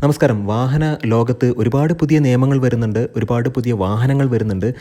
നമസ്കാരം. വാഹന ലോകത്ത് ഒരുപാട് പുതിയ നിയമങ്ങൾ വരുന്നുണ്ട്. ഒരുപാട് പുതിയ വാഹനങ്ങൾ വരുന്നുണ്ട്.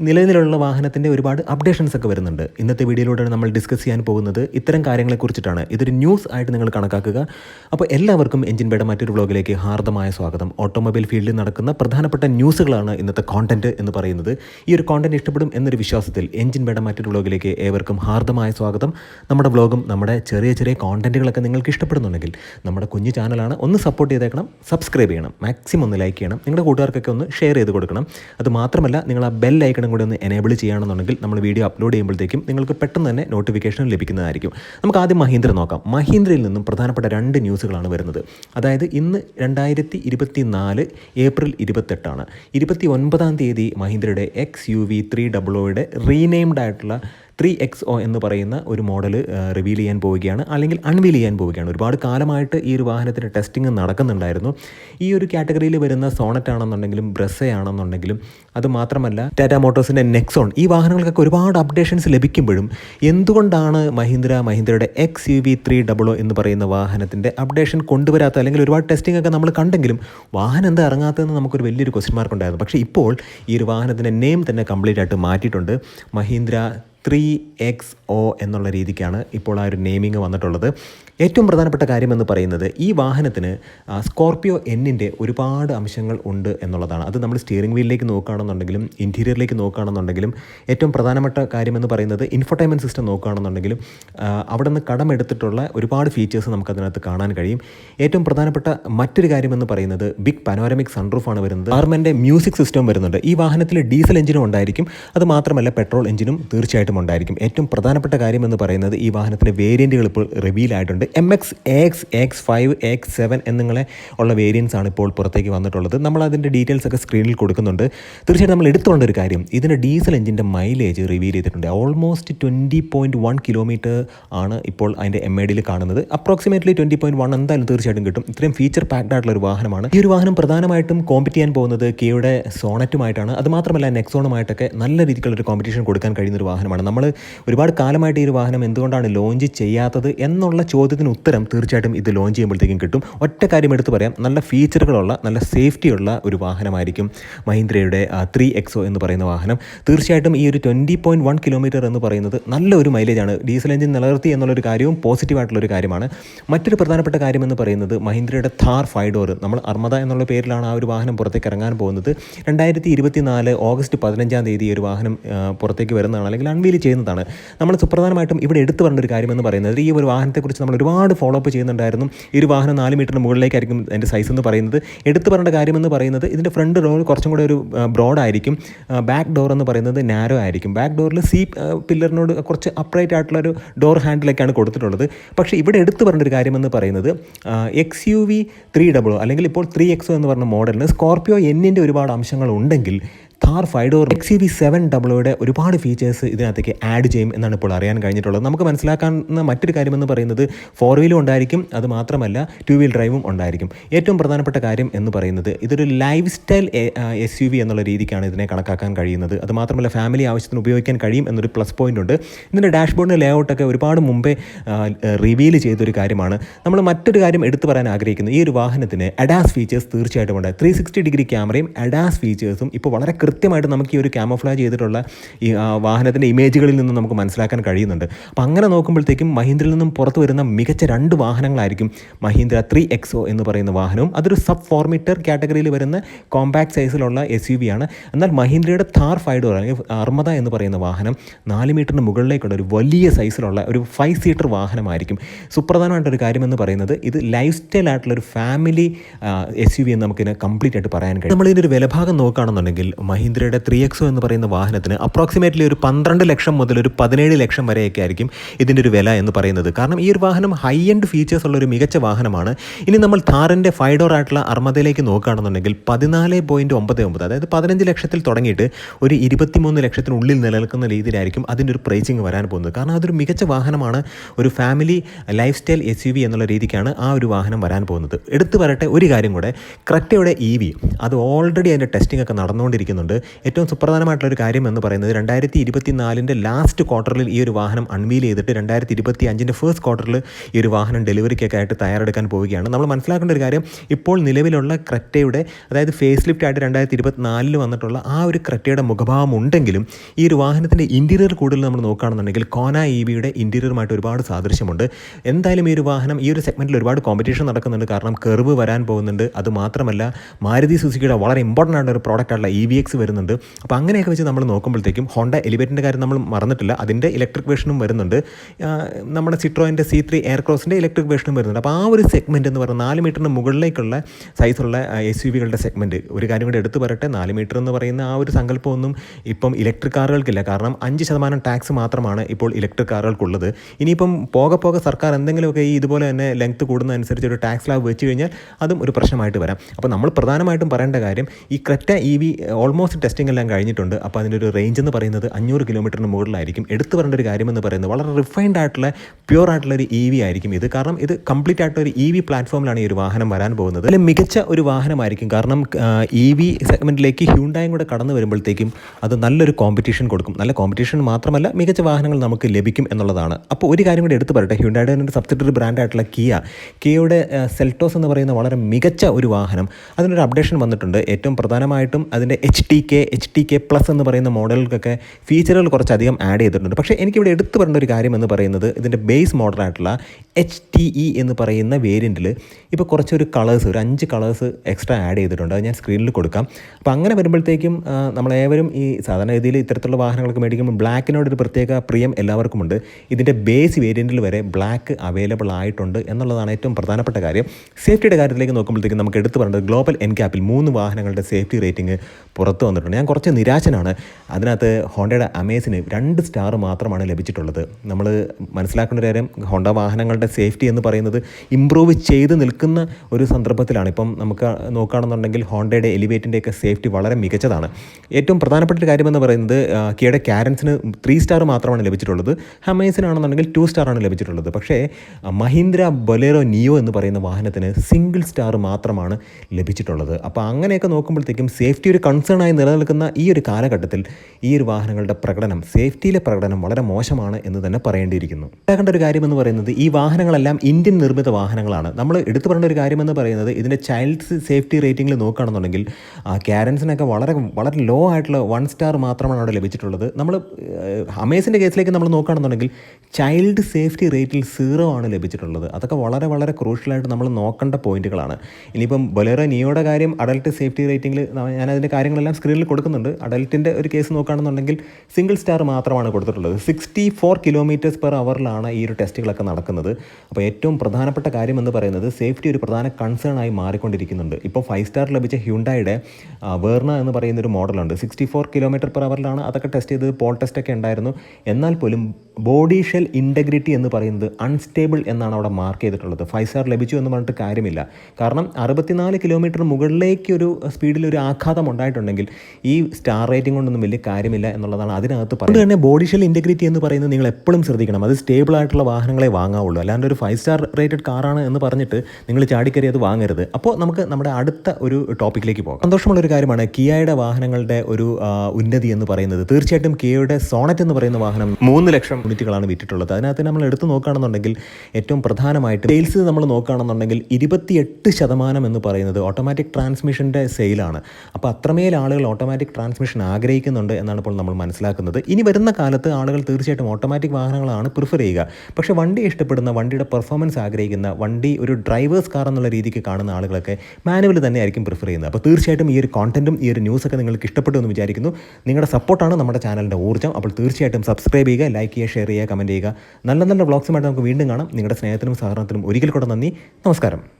നിലവിലുള്ള വാഹനത്തിന്റെ ഒരുപാട് അപ്ഡേഷൻസ് ഒക്കെ വരുന്നുണ്ട്. ഇന്നത്തെ വീഡിയോയിലൂടെ നമ്മൾ ഡിസ്കസ് ചെയ്യാൻ പോകുന്നത്. ഇത്തരം കാര്യങ്ങളെക്കുറിച്ചിട്ടാണ് ഇതൊരു ന്യൂസ് ആയിട്ട് നിങ്ങൾ കണക്കാക്കുക. അപ്പോൾ എല്ലാവർക്കും എഞ്ചിൻ ബേയുടെ മറ്റൊരു വ്ളോഗിലേക്ക് ഹാർദമായ സ്വാഗതം. ഓട്ടോമൊബൈൽ ഫീൽഡിൽ നടക്കുന്ന പ്രധാനപ്പെട്ട ന്യൂസുകളാണ് ഇന്നത്തെ കോണ്ടന്റ് എന്ന് പറയുന്നത്. ഈ ഒരു കോണ്ടന്റ് ഇഷ്ടപ്പെടും എന്നൊരു വിശ്വാസത്തിൽ എഞ്ചിൻ ബേയുടെ മറ്റൊരു വ്ളോഗിലേക്ക് ഏവർക്കും ഹാർദമായ സ്വാഗതം. നമ്മുടെ വ്ളോഗും നമ്മുടെ ചെറിയ ചെറിയ കോണ്ടന്റുകളൊക്കെ നിങ്ങൾക്ക് ഇഷ്ടപ്പെടുന്നുണ്ടെങ്കിൽ നമ്മുടെ കുഞ്ഞു ചാനലാണ് ഒന്ന് സപ്പോർട്ട് ചെയ്തേക്കണം. സബ്സ്ക്രൈബ് ചെയ്യണം. മാക്സിമം ഒന്ന് ലൈക്ക് ചെയ്യണം. നിങ്ങളുടെ കൂട്ടുകാർക്കൊക്കെ ഒന്ന് ഷെയർ ചെയ്ത് കൊടുക്കണം. അത് മാത്രമല്ല നിങ്ങൾ ആ ബെൽ ഐക്കണും കൂടി ഒന്ന് എനേബിൾ ചെയ്യുകയാണെന്നുണ്ടെങ്കിൽ നമ്മൾ വീഡിയോ അപ്ലോഡ് ചെയ്യുമ്പോഴത്തേക്കും നിങ്ങൾക്ക് പെട്ടെന്ന് തന്നെ നോട്ടിഫിക്കേഷൻ ലഭിക്കുന്നതായിരിക്കും. നമുക്ക് ആദ്യം മഹീന്ദ്ര നോക്കാം. മഹീന്ദ്രയിൽ നിന്നും പ്രധാനപ്പെട്ട രണ്ട് ന്യൂസുകളാണ് വരുന്നത്. അതായത് ഇന്ന് രണ്ടായിരത്തി ഇരുപത്തി നാല് ഏപ്രിൽ ഇരുപത്തെട്ടാണ്. ഇരുപത്തി ഒൻപതാം തീയതി മഹീന്ദ്രയുടെ X U V three double ഒയുടെ റീനെയിംഡ് ആയിട്ടുള്ള ത്രീ എക്സ് ഒ എന്ന് പറയുന്ന ഒരു മോഡൽ റിവീൽ ചെയ്യാൻ പോവുകയാണ്. അല്ലെങ്കിൽ അൺവീൽ ചെയ്യാൻ പോവുകയാണ്. ഒരുപാട് കാലമായിട്ട് ഈ ഒരു വാഹനത്തിന്റെ ടെസ്റ്റിംഗ് നടക്കുന്നുണ്ടായിരുന്നു. ഈ ഒരു കാറ്റഗറിയിൽ വരുന്ന സോണറ്റ് ആണെന്നുണ്ടെങ്കിലും ബ്രസ്സ ആണെന്നുണ്ടെങ്കിലും അത് മാത്രമല്ല ടാറ്റ മോട്ടോഴ്സിന്റെ നെക്സോൺ ഈ വാഹനങ്ങൾക്കൊക്കെ ഒരുപാട് അപ്ഡേഷൻസ് ലഭിക്കുമ്പോഴും എന്തുകൊണ്ടാണ് Mahindra മഹീന്ദ്രയുടെ X U V three double O എന്ന് പറയുന്ന വാഹനത്തിന്റെ അപ്ഡേഷൻ കൊണ്ടുവരാത്ത അല്ലെങ്കിൽ ഒരുപാട് ടെസ്റ്റിംഗ് ഒക്കെ നമ്മൾ കണ്ടെങ്കിലും വാഹനം എന്താ ഇറങ്ങാത്തതെന്ന് നമുക്കൊരു വലിയൊരു ക്വസ്റ്റ്യൻ മാർക്ക് ഉണ്ടായിരുന്നു. പക്ഷേ ഇപ്പോൾ ഈ ഒരു വാഹനത്തിന്റെ നെയിം തന്നെ കംപ്ലീറ്റ് ആയിട്ട് മാറ്റിയിട്ടുണ്ട്. മഹീന്ദ്ര ത്രീ എക്സ് ഒ എന്നുള്ള രീതിക്കാണ് ഇപ്പോൾ ആ ഒരു നെയിമിംഗ് വന്നിട്ടുള്ളത്. ഏറ്റവും പ്രധാനപ്പെട്ട കാര്യം എന്ന് പറയുന്നത് ഈ വാഹനത്തിന് സ്കോർപ്പിയോ എന്നിന്റെ ഒരുപാട് അംശങ്ങൾ ഉണ്ട് എന്നുള്ളതാണ്. അത് നമ്മൾ സ്റ്റിയറിംഗ് വീലിലേക്ക് നോക്കുകയാണെന്നുണ്ടെങ്കിലും ഇന്റീരിയറിലേക്ക് നോക്കുകയാണെന്നുണ്ടെങ്കിലും ഏറ്റവും പ്രധാനപ്പെട്ട കാര്യമെന്ന് പറയുന്നത് ഇൻഫർടൈൻമെന്റ് സിസ്റ്റം നോക്കുകയാണെന്നുണ്ടെങ്കിലും അവിടെ നിന്ന് കടമെടുത്തിട്ടുള്ള ഒരുപാട് ഫീച്ചേഴ്സ് നമുക്കതിനകത്ത് കാണാൻ കഴിയും. ഏറ്റവും പ്രധാനപ്പെട്ട മറ്റൊരു കാര്യമെന്ന് പറയുന്നത് ബിഗ് പനോരമിക് സൺറൂഫാണ് വരുന്നത്. ആർമന്റെ മ്യൂസിക് സിസ്റ്റം വരുന്നുണ്ട്. ഈ വാഹനത്തിൽ ഡീസൽ എഞ്ചിനും ഉണ്ടായിരിക്കും. അത് മാത്രമല്ല പെട്രോൾ എഞ്ചിനും തീർച്ചയായിട്ടും ഉണ്ടായിരിക്കും ഏറ്റവും പ്രധാനപ്പെട്ട കാര്യം എന്ന് പറയുന്നത് ഈ വാഹനത്തിന്റെ വേരിയന്റുകൾ ഇപ്പോൾ റിവീൽ ആയിട്ടുണ്ട്. M X X X five X seven എന്നിങ്ങനെ ഉള്ള വേരിയൻസ് ആണ് ഇപ്പോൾ പുറത്തേക്ക് വന്നിട്ടുള്ളത്. നമ്മൾ അതിന്റെ ഡീറ്റെയിൽസ് ഒക്കെ സ്ക്രീനിൽ കൊടുക്കുന്നുണ്ട്. തീർച്ചയായിട്ടും നമ്മൾ എടുത്തുകൊണ്ട ഒരു കാര്യം ഇതിന്റെ ഡീസൽ എഞ്ചിന്റെ മൈലേജ് റിവീൽ ചെയ്തിട്ടുണ്ട്. Almost twenty point one kilometre ആണ് ഇപ്പോൾ അതിന്റെ എം എ ഡിയിൽ കാണുന്നത്. അപ്രോക്സിമേറ്റ്ലി ട്വന്റി പോയിന്റ് വൺ എന്തായാലും തീർച്ചയായിട്ടും കിട്ടും. ഇത്രയും ഫീച്ചർ പാക്ഡ് ആയിട്ടുള്ള ഒരു വാഹനമാണ്. ഈ ഒരു വാഹനം പ്രധാനമായിട്ടും കോമ്പറ്റ് ചെയ്യാൻ പോകുന്നത് കെയുടെ സോണറ്റുമായിട്ടാണ് അതുമാത്രമല്ല നെക്സോണുമായിട്ടൊക്കെ നല്ല രീതിക്കുള്ള ഒരു കോമ്പറ്റീഷൻ കൊടുക്കാൻ കഴിയുന്ന ഒരു വാഹനമാണ്. നമ്മൾ ഒരുപാട് കാലമായിട്ട് ഈ ഒരു വാഹനം എന്തുകൊണ്ടാണ് ലോഞ്ച് ചെയ്യാത്തത് എന്നുള്ള ചോദ്യത്തിന് ഉത്തരം തീർച്ചയായിട്ടും ഇത് ലോഞ്ച് ചെയ്യുമ്പോഴത്തേക്കും കിട്ടും. ഒറ്റ കാര്യം എടുത്തു പറയാം. നല്ല ഫീച്ചറുകളുള്ള നല്ല സേഫ്റ്റിയുള്ള ഒരു വാഹനമായിരിക്കും മഹീന്ദ്രയുടെ ത്രീ എക്സോ എന്ന് പറയുന്ന വാഹനം. തീർച്ചയായിട്ടും ഈ ഒരു ട്വന്റി പോയിന്റ് വൺ കിലോമീറ്റർ എന്ന് പറയുന്നത് നല്ലൊരു മൈലേജാണ് ഡീസൽ എഞ്ചിൻ നിലനിർത്തി എന്നുള്ളൊരു കാര്യവും പോസിറ്റീവായിട്ടുള്ളൊരു കാര്യമാണ്. മറ്റൊരു പ്രധാനപ്പെട്ട കാര്യം എന്ന് പറയുന്നത് മഹീന്ദ്രയുടെ ഥാർ ഫൈഡോർ ഡോർ നമ്മൾ അർമദ എന്നുള്ള പേരിലാണ് ആ ഒരു വാഹനം പുറത്തേക്ക് ഇറങ്ങാൻ പോകുന്നത്. രണ്ടായിരത്തി ഇരുപത്തി നാല് ഓഗസ്റ്റ് പതിനഞ്ചാം തീയതി ഒരു വാഹനം പുറത്തേക്ക് വരുന്നതാണ്. അല്ലെങ്കിൽ അൺവീൽ ചെയ്യുന്നതാണ്. നമ്മൾ സുപ്രധാനമായിട്ടും ഇവിടെ എടുത്തു പറഞ്ഞ ഒരു കാര്യമെന്ന് പറയുന്നത് ഈ ഒരു വാഹനത്തെക്കുറിച്ച് നമ്മൾ ഒരുപാട് ഫോളോ അപ്പ് ചെയ്യുന്നുണ്ടായിരുന്നു. ഈ ഒരു വാഹനം നാല് മീറ്ററിന് മുകളിലേക്കായിരിക്കും അതിന്റെ സൈസ് എന്ന് പറയുന്നത്. എടുത്തു പറഞ്ഞ കാര്യമെന്ന് പറയുന്നത് ഇതിന്റെ ഫ്രണ്ട് ഡോർ കുറച്ചും കൂടെ ഒരു ബ്രോഡ് ആയിരിക്കും. ബാക്ക് ഡോർ എന്ന് പറയുന്നത് നാരോ ആയിരിക്കും. ബാക്ക് ഡോറിൽ സീ പില്ലറിനോട് കുറച്ച് അപ്രൈറ്റ് ആയിട്ടുള്ള ഒരു ഡോർ ഹാൻഡിലൊക്കെയാണ് കൊടുത്തിട്ടുള്ളത്. പക്ഷേ ഇവിടെ എടുത്തു പറഞ്ഞൊരു കാര്യമെന്ന് പറയുന്നത് X U V three double അല്ലെങ്കിൽ ഇപ്പോൾ ത്രീ എക്സോ എന്ന് പറഞ്ഞ മോഡലിന് സ്കോർപ്പിയോ എന്നിന്റെ ഒരുപാട് അംശങ്ങൾ Thar five door X V seven ഡബിളോയുടെ ഒരുപാട് ഫീച്ചേഴ്സ് ഇതിനകത്തേക്ക് ആഡ് ചെയ്യും എന്നാണ് ഇപ്പോൾ അറിയാൻ കഴിഞ്ഞിട്ടുള്ളത്. നമുക്ക് മനസ്സിലാക്കാവുന്ന മറ്റൊരു കാര്യമെന്ന് പറയുന്നത് ഫോർ വീലും ഉണ്ടായിരിക്കും. അത് മാത്രമല്ല ടു വീൽ ഡ്രൈവും ഉണ്ടായിരിക്കും. ഏറ്റവും പ്രധാനപ്പെട്ട കാര്യം എന്ന് പറയുന്നത് ഇതൊരു life style S U V എന്നുള്ള രീതിക്കാണ് ഇതിനെ കണക്കാക്കാൻ കഴിയുന്നത്. അത് മാത്രമല്ല ഫാമിലി ആവശ്യത്തിന് ഉപയോഗിക്കാൻ കഴിയും എന്നൊരു പ്ലസ് പോയിന്റ് ഉണ്ട്. ഇതിന്റെ ഡാഷ്ബോർഡിന്റെ ലേഔട്ടൊക്കെ ഒരുപാട് മുമ്പേ റിവീൽ ചെയ്തൊരു കാര്യമാണ്. നമ്മൾ മറ്റൊരു കാര്യം എടുത്തു പറയാൻ ആഗ്രഹിക്കുന്നത് ഈ ഒരു വാഹനത്തിന് അഡാസ് ഫീച്ചേഴ്സ് തീർച്ചയായിട്ടും ഉണ്ട് ത്രീ സിക്സ്റ്റി ഡിഗ്രി ക്യാമറയും അഡാസ് ഫീച്ചേഴ്സും ഇപ്പോൾ വളരെ കൃത്യമായിട്ട് നമുക്ക് ഈ ഒരു ക്യാമോഫ്ലാജ് ചെയ്തിട്ടുള്ള ഈ വാഹനത്തിന്റെ ഇമേജുകളിൽ നിന്നും നമുക്ക് മനസ്സിലാക്കാൻ കഴിയുന്നുണ്ട്. അപ്പം അങ്ങനെ നോക്കുമ്പോഴത്തേക്കും മഹീന്ദ്രയിൽ നിന്നും പുറത്തു വരുന്ന മികച്ച രണ്ട് വാഹനങ്ങളായിരിക്കും മഹീന്ദ്ര ത്രീ എക്സോ എന്ന് പറയുന്ന വാഹനവും. അതൊരു സബ് ഫോർ മീറ്റർ കാറ്റഗറിയിൽ വരുന്ന കോമ്പാക്ട് സൈസിലുള്ള എസ് യു വി ആണ്. എന്നാൽ മഹീന്ദ്രയുടെ താർ ഫൈവ് ഡോർ അല്ലെങ്കിൽ അർമദ എന്ന് പറയുന്ന വാഹനം നാല് മീറ്ററിന് മുകളിലേക്കുള്ള ഒരു വലിയ സൈസിലുള്ള ഒരു ഫൈവ് സീറ്റർ വാഹനമായിരിക്കും. സുപ്രധാനമായിട്ടൊരു കാര്യമെന്ന് പറയുന്നത് ഇത് ലൈഫ് സ്റ്റൈൽ ആയിട്ടുള്ള ഒരു ഫാമിലി എസ് യു വി എന്ന് നമുക്കിതിനെ കംപ്ലീറ്റ് ആയിട്ട് പറയാൻ കഴിയും. നമ്മളിതിന്റെ ഒരു വിലഭാഗം നോക്കുകയാണെന്നുണ്ടെങ്കിൽ മഹീന്ദ്രയുടെ ത്രീ എക്സോ എന്ന് പറയുന്ന വാഹനത്തിന് അപ്രോക്സിമേറ്റ്ലി ഒരു പന്ത്രണ്ട് ലക്ഷം മുതൽ ഒരു പതിനേഴ് ലക്ഷം വരെയൊക്കെ ആയിരിക്കും ഇതിന്റെ ഒരു വില എന്ന് പറയുന്നത്. കാരണം ഈ ഒരു വാഹനം ഹൈ എൻഡ് ഫീച്ചേഴ്സ് ഉള്ള ഒരു മികച്ച വാഹനമാണ്. ഇനി നമ്മൾ താറിന്റെ ഫൈവ് ഡോർ ആയിട്ടുള്ള അർമ്മതയിലേക്ക് നോക്കുകയാണെന്നുണ്ടെങ്കിൽ പതിനാല് പോയിന്റ് ഒമ്പത് ഒമ്പത് അതായത് പതിനഞ്ച് ലക്ഷത്തിൽ തുടങ്ങിയിട്ട് ഒരു ഇരുപത്തിമൂന്ന് ലക്ഷത്തിനുള്ളിൽ നിലനിൽക്കുന്ന രീതിയിലായിരിക്കും അതിന്റെ ഒരു പ്രൈസിങ് വരാൻ പോകുന്നത്. കാരണം അതൊരു മികച്ച വാഹനമാണ്. ഒരു family life style S U V എന്നുള്ള രീതിക്കാണ് ആ ഒരു വാഹനം വരാൻ പോകുന്നത്. എടുത്തു വരട്ടെ ഒരു കാര്യം കൂടെ. ക്രെറ്റയുടെ ഇ വി അത് ഓൾറെഡി അതിന്റെ ടെസ്റ്റിംഗ് ഒക്കെ നടന്നുകൊണ്ടിരിക്കുന്നുണ്ട്. ഏറ്റവും സുപ്രധാനമായിട്ടുള്ള ഒരു കാര്യം എന്ന് പറയുന്നത് രണ്ടായിരത്തി ഇരുപത്തി നാലിന്റെ ലാസ്റ്റ് ക്വാർട്ടറിൽ ഈ ഒരു വാഹനം അൺവീൽ ചെയ്തിട്ട് രണ്ടായിരത്തി ഇരുപത്തി അഞ്ചിന്റെ ഫസ്റ്റ് ക്വാർട്ടറിൽ ഈ ഒരു വാഹനം ഡെലിവറിക്കൊക്കെ ആയിട്ട് തയ്യാറെടുക്കാൻ പോവുകയാണ്. നമ്മൾ മനസ്സിലാക്കേണ്ട ഒരു കാര്യം ഇപ്പോൾ നിലവിലുള്ള ക്രെറ്റയുടെ അതായത് ഫേസ് ലിഫ്റ്റ് ആയിട്ട് രണ്ടായിരത്തി ഇരുപത്തിനാലിൽ വന്നിട്ടുള്ള ആ ഒരു ക്രെറ്റയുടെ മുഖഭാവം ഉണ്ടെങ്കിലും ഈ ഒരു വാഹനത്തിന്റെ ഇന്റീരിയർ കൂടുതൽ നമ്മൾ നോക്കുകയാണെന്നുണ്ടെങ്കിൽ കോന ഇ വിയുടെ ഇന്റീരിയറുമായിട്ട് ഒരുപാട് സാദൃശ്യമുണ്ട്. എന്തായാലും ഈ ഒരു വാഹനം ഈ ഒരു സെഗ്മെന്റിൽ ഒരുപാട് കോമ്പറ്റീഷൻ നടക്കുന്നുണ്ട്. കാരണം കെർവ് വരാൻ പോകുന്നുണ്ട്. അത് മാത്രമല്ല മാരുതി സുസുക്കിയുടെ വളരെ ഇമ്പോർട്ടന്റ് ആയിട്ടുള്ള ഒരു പ്രോഡക്റ്റ് ആയിട്ടുള്ള ഇ വി എക്സ് വരുന്നുണ്ട്. അപ്പോൾ അങ്ങനെയൊക്കെ വെച്ച് നമ്മൾ നോക്കുമ്പോഴത്തേക്കും ഹോണ്ട എലിവേറ്റിന്റെ കാര്യം നമ്മൾ മറന്നിട്ടില്ല. അതിന്റെ ഇലക്ട്രിക് വേർഷനും വരുന്നുണ്ട്. നമ്മുടെ സിട്രോയിന്റെ സി ത്രീ എയർക്രോസിന്റെ ഇലക്ട്രിക് വേർഷനും വരുന്നുണ്ട്. അപ്പോൾ ആ ഒരു സെഗ്മെന്റ് എന്ന് പറഞ്ഞാൽ നാല് മീറ്ററിന് മുകളിലേക്കുള്ള സൈസുള്ള എസ് യു വികളുടെ സെഗ്മെന്റ് ഒരു കാര്യം കൂടി എടുത്തു പറയട്ടെ. നാല് മീറ്റർ എന്ന് പറയുന്ന ആ ഒരു സങ്കല്പമൊന്നും ഇപ്പം ഇലക്ട്രിക് കാറുകൾക്കില്ല. കാരണം അഞ്ച് ശതമാനം ടാക്സ് മാത്രമാണ് ഇപ്പോൾ ഇലക്ട്രിക് കാറുകൾക്കുള്ളത്. ഇനിയിപ്പം പോകെ പോകെ സർക്കാർ എന്തെങ്കിലുമൊക്കെ ഈ ഇതുപോലെ തന്നെ ലെങ്ത് കൂടുന്നതനുസരിച്ച് ഒരു ടാക്സ് ലാബ് വെച്ച് കഴിഞ്ഞാൽ അതും ഒരു പ്രശ്നമായിട്ട് വരാം. അപ്പോൾ നമ്മൾ പ്രധാനമായിട്ടും പറയേണ്ട കാര്യം ഈ Creta E V almost testing എല്ലാം കഴിഞ്ഞിട്ടുണ്ട്. അപ്പോൾ അതിന്റെ ഒരു റേഞ്ച് എന്ന് പറയുന്നത് അഞ്ഞൂറ് കിലോമീറ്ററിന് മുകളിലായിരിക്കും. എടുത്തു പറയേണ്ട ഒരു കാര്യം എന്ന് പറയുന്നത് വളരെ റിഫൈൻഡ് ആയിട്ടുള്ള പ്യൂർ ആയിട്ടുള്ള ഒരു ഇ വി ആയിരിക്കും ഇത്. കാരണം ഇത് കംപ്ലീറ്റ് ആയിട്ട് ഒരു ഇ വി പ്ലാറ്റ്ഫോമിലാണ് ഈ ഒരു വാഹനം വരാൻ പോകുന്നത്. അല്ലെങ്കിൽ മികച്ച ഒരു വാഹനമായിരിക്കും. കാരണം ഇ വി സെഗ്മെന്റിലേക്ക് ഹ്യൂണ്ടായും കൂടെ കടന്നു വരുമ്പോഴത്തേക്കും അത് നല്ലൊരു കോമ്പറ്റീഷൻ കൊടുക്കും. നല്ല കോമ്പറ്റീഷൻ മാത്രമല്ല മികച്ച വാഹനങ്ങൾ നമുക്ക് ലഭിക്കും എന്നുള്ളതാണ്. അപ്പോൾ ഒരു കാര്യം കൂടി എടുത്തു പറയട്ടെ. ഹ്യൂണ്ടായുടെ ഒരു സബ്സിഡറി ബ്രാൻഡായിട്ടുള്ള കിയ കിയയുടെ സെൽറ്റോസ് എന്ന് പറയുന്ന വളരെ മികച്ച ഒരു വാഹനം. അതിനൊരു അപ്ഡേഷൻ വന്നിട്ടുണ്ട്. ഏറ്റവും പ്രധാനമായിട്ടും അതിന്റെ H K H T K plus എന്ന് പറയുന്ന മോഡലുകൾക്കൊക്കെ ഫീച്ചറുകൾ കുറച്ചധികം ആഡ് ചെയ്തിട്ടുണ്ട്. പക്ഷേ എനിക്കിവിടെ എടുത്തു പറയേണ്ട ഒരു കാര്യം എന്ന് പറയുന്നത് ഇതിന്റെ ബേസ് മോഡലായിട്ടുള്ള എച്ച് ടി ഇ എന്ന് പറയുന്ന വേരിയന്റിൽ ഇപ്പോൾ കുറച്ചൊരു കളേഴ്സ് ഒരു അഞ്ച് കളേഴ്സ് എക്സ്ട്രാ ആഡ് ചെയ്തിട്ടുണ്ട്. അത് ഞാൻ സ്ക്രീനിൽ കൊടുക്കാം. അപ്പോൾ അങ്ങനെ വരുമ്പോഴത്തേക്കും നമ്മളേവരും ഈ സാധാരണ രീതിയിൽ ഇത്തരത്തിലുള്ള വാഹനങ്ങളൊക്കെ മേടിക്കുമ്പോൾ ബ്ലാക്കിനോട് ഒരു പ്രത്യേക പ്രിയം എല്ലാവർക്കുമുണ്ട് ഇതിന്റെ ബേസ് വേരിയന്റിൽ വരെ ബ്ലാക്ക് അവൈലബിൾ ആയിട്ടുണ്ട് എന്നുള്ളതാണ് ഏറ്റവും പ്രധാനപ്പെട്ട കാര്യം. സേഫ്റ്റിയുടെ കാര്യത്തിലേക്ക് നോക്കുമ്പോഴത്തേക്കും നമുക്ക് എടുത്തു പറയേണ്ടത് ഗ്ലോബൽ എൻക്യാപ്പിൽ മൂന്ന് വാഹനങ്ങളുടെ സേഫ്റ്റി റേറ്റിംഗ് പുറത്തു വന്നിട്ടുണ്ട്. ഞാൻ കുറച്ച് നിരാശനാണ്. അതിനകത്ത് ഹോണ്ടയുടെ അമേസിന് രണ്ട് സ്റ്റാർ മാത്രമാണ് ലഭിച്ചിട്ടുള്ളത്. നമ്മൾ മനസ്സിലാക്കേണ്ട ഒരു കാര്യം ഹോണ്ട വാഹനങ്ങളുടെ സേഫ്റ്റി എന്ന് പറയുന്നത് ഇമ്പ്രൂവ് ചെയ്ത് നിൽക്കുന്ന ഒരു സന്ദർഭത്തിലാണ്. ഇപ്പം നമുക്ക് നോക്കുകയാണെന്നുണ്ടെങ്കിൽ ഹോണ്ടയുടെ എലിവേറ്റിന്റെയൊക്കെ സേഫ്റ്റി വളരെ മികച്ചതാണ്. ഏറ്റവും പ്രധാനപ്പെട്ട ഒരു കാര്യമെന്ന് പറയുന്നത് കിയുടെ കാരൻസിന് ത്രീ സ്റ്റാർ മാത്രമാണ് ലഭിച്ചിട്ടുള്ളത്. ഹമേസിനാണെന്നുണ്ടെങ്കിൽ ടു സ്റ്റാറാണ് ലഭിച്ചിട്ടുള്ളത്. പക്ഷേ മഹീന്ദ്ര ബൊലേറോ നിയോ എന്ന് പറയുന്ന വാഹനത്തിന് സിംഗിൾ സ്റ്റാർ മാത്രമാണ് ലഭിച്ചിട്ടുള്ളത്. അപ്പോൾ അങ്ങനെയൊക്കെ നോക്കുമ്പോഴത്തേക്കും സേഫ്റ്റി ഒരു കൺസേൺ ആയി നിലനിൽക്കുന്ന ഈ ഒരു കാലഘട്ടത്തിൽ ഈ ഒരു വാഹനങ്ങളുടെ പ്രകടനം സേഫ്റ്റിയിലെ പ്രകടനം വളരെ മോശമാണ് എന്ന് തന്നെ പറയേണ്ടിയിരിക്കുന്നു. ഉണ്ടാക്കേണ്ട ഒരു കാര്യം എന്ന് പറയുന്നത് ഈ വാഹനങ്ങളെല്ലാം ഇന്ത്യൻ നിർമ്മിത വാഹനങ്ങളാണ്. നമ്മൾ എടുത്തു പറയേണ്ട ഒരു കാര്യം എന്ന് പറയുന്നത് ഇതിന്റെ ചൈൽഡ് സേഫ്റ്റി റേറ്റിംഗിൽ നോക്കുകയാണെന്നുണ്ടെങ്കിൽ ക്യാരൻസിനൊക്കെ വളരെ വളരെ ലോ ആയിട്ടുള്ള വൺ സ്റ്റാർ മാത്രമാണ് അവിടെ ലഭിച്ചിട്ടുള്ളത്. നമ്മൾ അമേസിന്റെ കേസിലേക്ക് നമ്മൾ നോക്കുകയാണെന്നുണ്ടെങ്കിൽ ചൈൽഡ് സേഫ്റ്റി റേറ്റിൽ സീറോ ആണ് ലഭിച്ചിട്ടുള്ളത്. അതൊക്കെ വളരെ വളരെ ക്രൂഷ്യലായിട്ട് നമ്മൾ നോക്കേണ്ട പോയിന്റുകളാണ് ഇനിയിപ്പം ബൊലേറോ നിയോയുടെ കാര്യം അഡൽട്ട് സേഫ്റ്റി റേറ്റിംഗിൽ ഞാൻ അതിന്റെ കാര്യങ്ങളെല്ലാം സ്ക്രീനിൽ കൊടുക്കുന്നുണ്ട്. അഡൽട്ടിന്റെ ഒരു കേസ് നോക്കുകയാണെന്നുണ്ടെങ്കിൽ സിംഗിൾ സ്റ്റാർ മാത്രമാണ് കൊടുത്തിട്ടുള്ളത്. സിക്സ്റ്റി ഫോർ കിലോമീറ്റേഴ്സ് പെർ അവറിലാണ് ഈ ഒരു ടെസ്റ്റുകളൊക്കെ നടക്കുന്നത്. അപ്പോൾ ഏറ്റവും പ്രധാനപ്പെട്ട കാര്യം എന്ന് പറയുന്നത് സേഫ്റ്റി ഒരു പ്രധാന കൺസേൺ ആയി മാറിക്കൊണ്ടിരിക്കുന്നുണ്ട്. ഇപ്പോൾ ഫൈവ് സ്റ്റാർ ലഭിച്ച ഹ്യുണ്ടായുടെ വേർണ എന്ന് പറയുന്ന ഒരു മോഡലുണ്ട്. സിക്സ്റ്റി ഫോർ കിലോമീറ്റർ പെർ അവറിലാണ് അതൊക്കെ ടെസ്റ്റ് ചെയ്തത്. പോൾ ടെസ്റ്റൊക്കെ ഉണ്ടായിരുന്നു. എന്നാൽ പോലും ബോഡി ഷെൽ ഇന്റഗ്രിറ്റി എന്ന് പറയുന്നത് അൺസ്റ്റേബിൾ എന്നാണ് അവിടെ മാർക്ക് ചെയ്തിട്ടുള്ളത്. ഫൈവ് സ്റ്റാർ ലഭിച്ചു എന്ന് പറഞ്ഞിട്ട് കാര്യമില്ല. കാരണം അറുപത്തിനാല് കിലോമീറ്റർ മുകളിലേക്ക് ഒരു സ്പീഡിൽ ഒരു ആഘാതം ഉണ്ടായിട്ടുണ്ടെങ്കിൽ ഈ സ്റ്റാർ റേറ്റിംഗ് കൊണ്ടൊന്നും വലിയ കാര്യമില്ല എന്നുള്ളതാണ് അതിനകത്ത് പറയുന്നത്. തന്നെ ബോഡി ഷെൽ ഇന്റഗ്രിറ്റി എന്ന് പറയുന്നത് നിങ്ങൾ എപ്പോഴും ശ്രദ്ധിക്കണം. അത് സ്റ്റേബിൾ ആയിട്ടുള്ള വാഹനങ്ങളെ വാങ്ങാവുള്ളൂ. അല്ലാണ്ട് ഒരു ഫൈവ് സ്റ്റാർ റേറ്റഡ് കാറാണ് എന്ന് പറഞ്ഞിട്ട് നിങ്ങൾ ചാടിക്കറി അത് വാങ്ങരുത്. അപ്പോൾ നമുക്ക് നമ്മുടെ അടുത്ത ഒരു ടോപ്പിക്കിലേക്ക് പോകാം. സന്തോഷമുള്ള ഒരു കാര്യമാണ് കിയയുടെ വാഹനങ്ങളുടെ ഒരു ഉന്നതി എന്ന് പറയുന്നത്. തീർച്ചയായിട്ടും കിയയുടെ സോണറ്റ് എന്ന് പറയുന്ന വാഹനം മൂന്ന് ലക്ഷം യൂണിറ്റുകളാണ് വിറ്റിട്ടുള്ളത്. അതിനകത്ത് നമ്മൾ എടുത്തു നോക്കുകയാണെന്നുണ്ടെങ്കിൽ ഏറ്റവും പ്രധാനമായിട്ട് സെയിൽസ് നമ്മൾ നോക്കുകയാണെന്നുണ്ടെങ്കിൽ ഇരുപത്തിയെട്ട് ശതമാനം എന്ന് പറയുന്നത് ഓട്ടോമാറ്റിക് ട്രാൻസ്മിഷന്റെ സെയിലാണ് അപ്പോൾ അത്രമേൽ ആളുകൾ ഓട്ടോമാറ്റിക് ട്രാൻസ്മിഷൻ ആഗ്രഹിക്കുന്നുണ്ട് എന്നാണ് ഇപ്പോൾ നമ്മൾ മനസ്സിലാക്കുന്നത്. ഇനി വരുന്ന കാലത്ത് ആളുകൾ തീർച്ചയായിട്ടും ഓട്ടോമാറ്റിക് വാഹനങ്ങളാണ് പ്രിഫർ ചെയ്യുക. പക്ഷേ വണ്ടി ഇഷ്ടപ്പെടുന്ന വണ്ടിയുടെ പെർഫോമൻസ് ആഗ്രഹിക്കുന്ന വണ്ടി ഒരു ഡ്രൈവേഴ്സ് കാർ എന്നുള്ള രീതിക്ക് കാണുന്ന ആളുകളൊക്കെ മാനുവൽ തന്നെ ആയിരിക്കും പ്രിഫർ ചെയ്യുന്നത്. അപ്പോൾ തീർച്ചയായിട്ടും ഈ ഒരു കോണ്ടന്റും ഈ ഒരു ന്യൂസൊക്കെ നിങ്ങൾക്ക് ഇഷ്ടപ്പെട്ടു എന്ന് വിചാരിക്കുന്നു. നിങ്ങളുടെ സപ്പോർട്ടാണ് നമ്മുടെ ചാനലിന്റെ ഊർജം. അപ്പോൾ തീർച്ചയായിട്ടും സബ്സ്ക്രൈബ് ചെയ്യുക ലൈക്ക് ചെയ്യുക ഷെയർ ചെയ്യുക കമന്റ് ചെയ്യുക. നല്ല നല്ല വ്ളോഗ്സുമായിട്ട് നമുക്ക് വീണ്ടും കാണാം. നിങ്ങളുടെ സ്നേഹത്തിനും സഹകരണത്തിനും ഒരിക്കൽ കൂടെ നന്ദി. നമസ്കാരം.